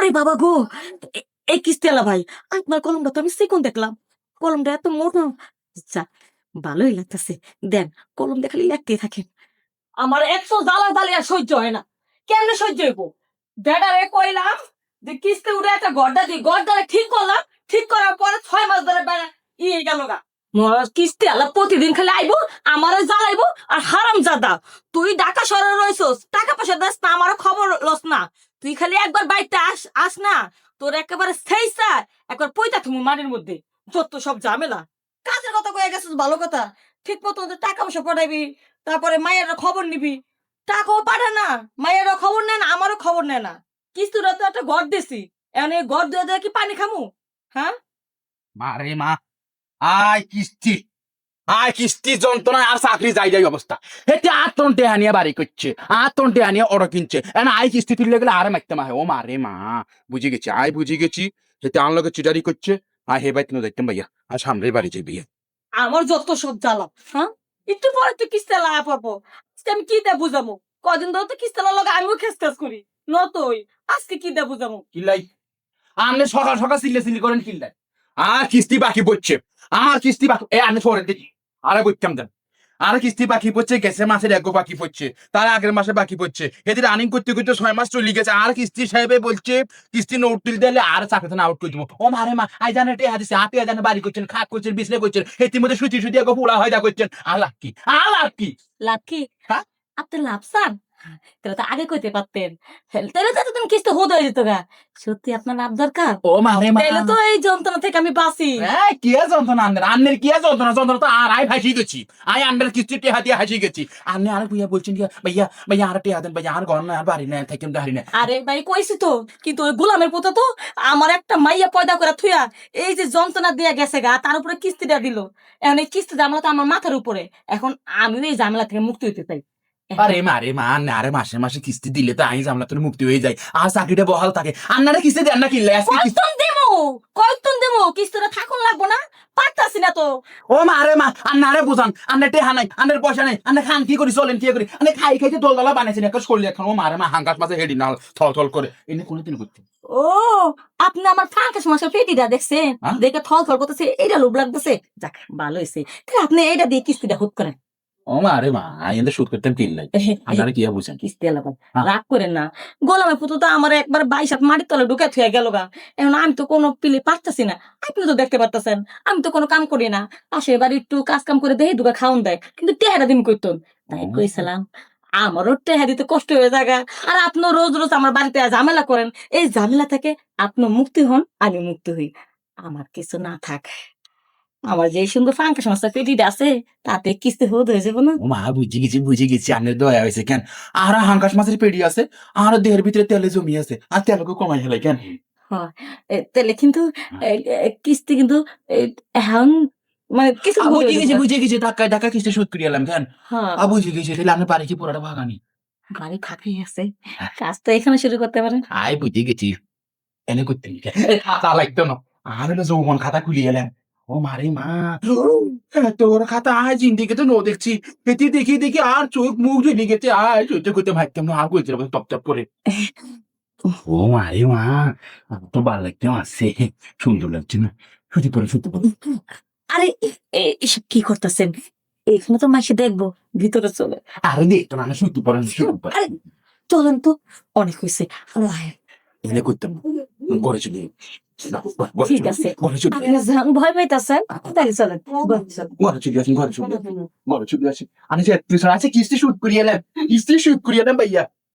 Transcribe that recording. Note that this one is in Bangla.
ওরে বাবা গো! এই কিস্তিওয়ালা ভাই, আপনার কলমটা তো আমি সেকন দেখলাম। কলমটা এত মোটা। আচ্ছা ভালোই লাগতেছে। দেন, কলম দেখালি লাগতে থাকেন আমার একশো জ্বালা জ্বালি আর সহ্য হয় না। কেমনে সহ্য হইব? কইলাম যে কিস্তি উঠে একটা গড্ডা দিই ঠিক করলাম। ঠিক করার পরে ছয় মাস ধরে বেড়া ইয়ে গেল গা। কিস্তি আলা প্রতিদিন খালি আইবো আমারও জ্বালাইবো আর হারাম জাদা তুই ঢাকা শহরে রইছস, টাকা পয়সা দাস না, আমারও খবর লস না। তুই খালি একবার বাড়িতে আস আস না। তোর একেবারে সেই একবার পয়তা থুমু মাটির মধ্যে। যত সব ঝামেলা। কাজের কথা কয়ে গেছিস, ভালো কথা। ঠিক মতো টাকা পয়সা পাঠাবি, তারপরে মায়ের খবর নিবি। টাকাও পাঠা না, মায়েরও খবর নেয় না, আমারও খবর নেয় না। কিস্তুরা তো একটা ঘর দিছি। এখন এই ঘর দিয়ে কি পানি খামু? হ্যাঁ? মারে মা। আয় কিস্তি। আয় কিস্তি যন্ত্রণা আর চাকরি যাই যাই অবস্থা। হেতে আট টন টেহা নিয়ে বাড়ি করছে আট টন টেহা নিয়ে অর্ডার কিনছে। আয় কিস্তি তুললে গেলে আর মারতে মা ও মারে মা বুঝে গেছি বুঝে গেছি হেতে আনলোকে চিটারি করছে হে বাইতে দেখতাম ভাইয়া আর সামনে বাড়ি যাবি আমার যত সব জ্বালা হ্যাঁ? একটু পরে তো কিস্তি লাগা আমি কি দিয়ে বুঝামো? কদিন ধরে তো কিস্তি লাগে আমিও খেস খেস করি নতই আজকে কি দিয়ে বুঝামো? কিল্লাই আমনে সকাল সকাল সিলে সিলি করেন কিল্লাই আর কিস্তি বাকি পড়ছে আর কিস্তি বাকি এ আনে সরে দেখি আরে বুঝতাম দেন আর কিস্তি বাকি পড়ছে গেছে মাসের এক বাকি পড়ছে তার আগের মাসে বাকি পড়ছে। এদের রানিং করতে করতে ছয় মাস চলে গেছে। আর কিস্তি সাহেবে বলছে কিস্তি নোট তুলে দিলে আর চাকরিতে আউট করে দেবো। ও মারে মা আই জানে টেহা দিছে আপনি জানে বাড়ি করছেন খাক করছেন বিছলে করছেন এতে মধ্যে সুতি সুতি এক পোড়া হয় যা করছেন। আর লাভ কি? আর লাভ কি? লাভ কি? হ্যাঁ? আপনি লাভ চান তাহলে তো আগে কইতে পারতেন। তাহলে তো তুমি কিস্তি হোদ হয়ে যেত গা। সত্যি আপনার লাভ দরকার? ও মা তাহলে তো এই যন্ত্রণা থেকে আমি বাঁচি। কি আর যন্ত্রণা আন্নের? আন্নের কি যন্ত্রণা? যন্ত্রণা তো আর আই ভাসি গেছি আই আন্নের কিস্তি টেহা দিয়ে হাসি গেছি। আন্নে আর বলছেন কি ভাইয়া ভাইয়া আর টেহা দেন ভাইয়া আর ঘর না আর বাড়ি না থাকেন দাঁড়ি না আরে ভাই কইছি তো কিন্তু ওই গোলামের পুতো তো আমার একটা মাইয়া পয়দা করে থুয়া এই যে যন্ত্রণা দিয়ে গেছে গা তার উপরে কিস্তিটা দিল। এখন এই কিস্তি জামলা তো আমার মাথার উপরে। এখন আমিও এই ঝামেলা থেকে মুক্তি হইতে চাই। আরে মারে মা আরে মাসে মাসে কিস্তি দিলে তো আই জামলা তোর মুক্তি হয়ে যায়। আর চাকরিটা বহাল থাকে। আন্নারে কিস্তি দেন না কিনলে আজকে কিস্তি কয়তন দেমো কিস্তিটা থাকুন লাগবো না? পারতাছি না তো। ও মারে মা আন্নারে বুঝান আন্নে টেহা নাই আন্নের পয়সা নাই আন্নে খান কি করি চলেন কি করি? আন্নে খাই খাইতে দোলদলা বানাইছেন একটা শরীর এখন। ও মারে মা হাঙ্গাস মাসে হেডি থল থল করে। এনে কোনোদিন করতে। ও আপনি আমার ফাঁকা সমস্যা পেটিটা দেখছেন? হ্যাঁ? দেখে থল থল করতেছে এইটা লোভ লাগতেছে। যাক ভালো হয়েছে আপনি এইটা দিয়ে কিস্তিটা হুট করেন। ও মা আই এনে শুট করতেন কিনলাই আন্নারে কি বুঝেন? কিস্তি এলাকা। হ্যাঁ। রাগ করেন না। গোলামের পুতো তো আমার একবার বাইশ হাত মাটির তলে ঢুকে থুয়ে গেল গা। এখন আমি তো কোনো পিলে পারতাছি না। আপনি তো দেখতে পারতেছেন। আমি তো কোনো কাম করি না। পাশে এবার একটু কাজ কাম করে দেয় দুগা খাওন দেয়। কিন্তু টেহারা দিন করতেন তাই। কইছিলাম আমারও টেহা দিতে কষ্ট হয়ে জায়গা আর আপনিও রোজ রোজ আমার বাড়িতে ঝামেলা করেন। এই ঝামেলা থেকে আপনি মুক্তি হন আমি মুক্তি হই। আমার কিছু না থাক। আমার যে সুন্দর ফাঙ্কা সংস্থা পেটিটা আছে তাতে কিস্তি হোদ হয়ে যাব না। মা বুঝে গেছি বুঝে গেছি আন্নের দয়া হয়েছে কেন? আর হাঙ্গাস মাছের পেড়ি আছে আর দেহের ভিতরে তেলে জমি আছে আর তেলকে কমাই হেলাই কেন? তাহলে কিন্তু এ, কিস্তি কিন্তু এখন মানে কিছু বুঝে গেছি বুঝে গেছি টাকা টাকা কিস্তি সুদ করে এলাম কেন? হ্যাঁ। আ বুঝে গেছি তাহলে আমি বাড়ি কি পুরাটা ভাগানি বাড়ি ফাঁকাই আছে কাজ তো এখানে শুরু করতে পারেন। আই বুঝে গেছি। এনে করতে নি খাতা লাগতো না। আর যৌবন খাতা খুলি এলাম। ও মারে মা। তোর খাতা আজ জিন্দিকে তো নো দেখছি। এটি দেখি দেখি আর চোখ মুখ জ্বলে গেছে আর সহ্য করতে ভাবতাম না। টপ টপ করে। ও মারে মা। তো ভালো লাগতে আসছে সুন্দর লাগছে না। সত্যি পরে সত্যি পরে আরে এ- এসব কি করতেছেন? এখানে তো মাসে দেখব ভিতরে চলে। আরে দেখতো না সত্যি পরে চলেন তো। অনেক হয়েছে। এনে করতাম। ঘরে চলে ঠিক আছে। ভয় পাইতেছেন তাহলে চলেন ঘরে চলেন। চলে। আসেন ঘরে চলে ঘরে চলে আসেন আমি যে তুই আছে কিস্তি শুট করিয়ে নেন কিস্তি শুট করিয়ে নেন ভাইয়া।